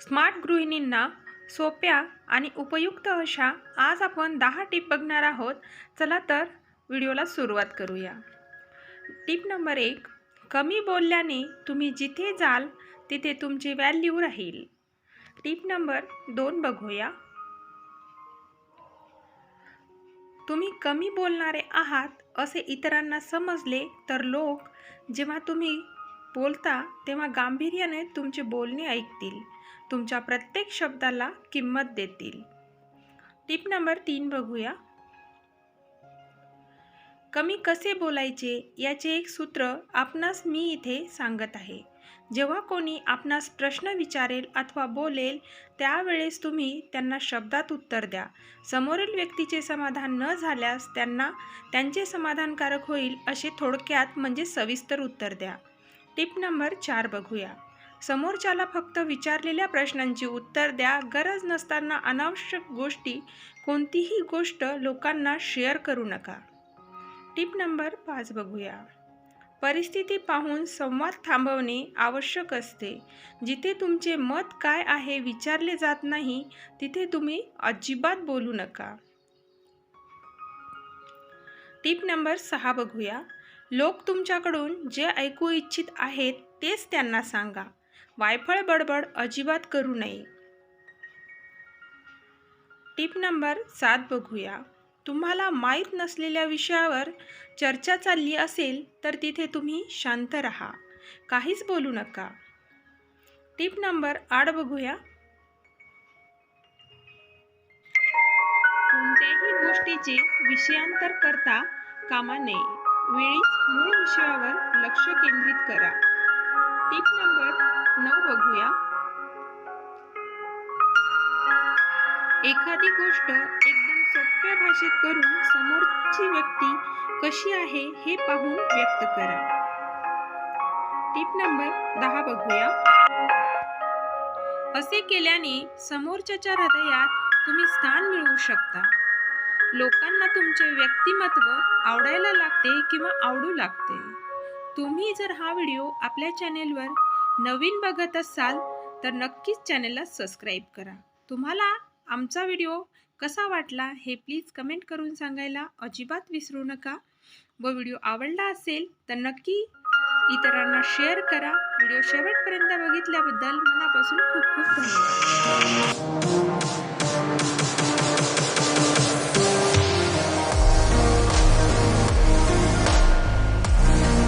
Smart गृहिणींना सोप्या आणि उपयुक्त अशा आज आपण दहा टीप बघणार आहोत. चला तर व्हिडिओला सुरुवात करूया. टीप नंबर एक कमी बोलल्याने तुम्ही जिथे जाल तिथे तुमची व्हॅल्यू राहील. टिप नंबर दोन बघूया. तुम्ही कमी बोलणारे आहात असे इतरांना समजले तर लोक जेव्हा तुम्ही बोलता तेव्हा गांभीर्याने तुमचे बोलणे ऐकतील. तुमच्या प्रत्येक शब्दाला किंमत देतील. टिप नंबर तीन बघूया. कमी कसे बोलायचे याचे एक सूत्र आपणास मी इथे सांगत आहे. जेव्हा कोणी आपणास प्रश्न विचारेल अथवा बोलेल त्यावेळेस तुम्ही त्यांना शब्दात उत्तर द्या. समोरील व्यक्तीचे समाधान न झाल्यास त्यांना त्यांचे समाधानकारक होईल असे थोडक्यात म्हणजे सविस्तर उत्तर द्या. टिप नंबर चार बघूया. समोरच्याला फक्त विचारलेल्या प्रश्नांची उत्तर द्या. गरज नसताना अनावश्यक गोष्टी कोणतीही गोष्ट लोकांना शेअर करू नका. टिप नंबर पाच बघूया. परिस्थिती पाहून संवाद थांबवणे आवश्यक असते. जिथे तुमचे मत काय आहे विचारले जात नाही तिथे तुम्ही अजिबात बोलू नका. टिप नंबर सहा बघूया. लोक तुमच्याकडून जे ऐकू इच्छित आहेत तेच त्यांना सांगा. वायफळ बडबड अजिबात करू नये. टिप नंबर सात बघूया. तुम्हाला माहीत नसलेल्या विषयावर चर्चा चालली असेल तर तिथे तुम्ही शांत राहा. काहीच बोलू नका. टिप नंबर आठ बघूया. कोणत्याही गोष्टीचे विषयांतर करता कामा नये. वेळीच मूळ विषयावर लक्ष केंद्रित करा. टिप नंबर नऊ बघूया. एखादी गोष्ट एकदम सोप्या भाषेत करून समोरची व्यक्ती कशी आहे हे पाहून व्यक्त करा. टिप नंबर दहा बघूया. असे केल्याने समोरच्याच्या हृदयात तुम्ही स्थान मिळवू शकता. लोकांना तुमचे व्यक्तिमत्व आवडायला लागते किंवा आवडू लागते. तुम्ही जर हा व्हिडिओ आपल्या चॅनेलवर नवीन बघत असाल तर नक्कीच चॅनेलला सबस्क्राईब करा. तुम्हाला आमचा व्हिडिओ कसा वाटला हे प्लीज कमेंट करून सांगायला अजिबात विसरू नका. व व्हिडिओ आवडला असेल तर नक्की इतरांना शेअर करा. व्हिडिओ शेवटपर्यंत बघितल्याबद्दल मनापासून खूप खूप धन्यवाद.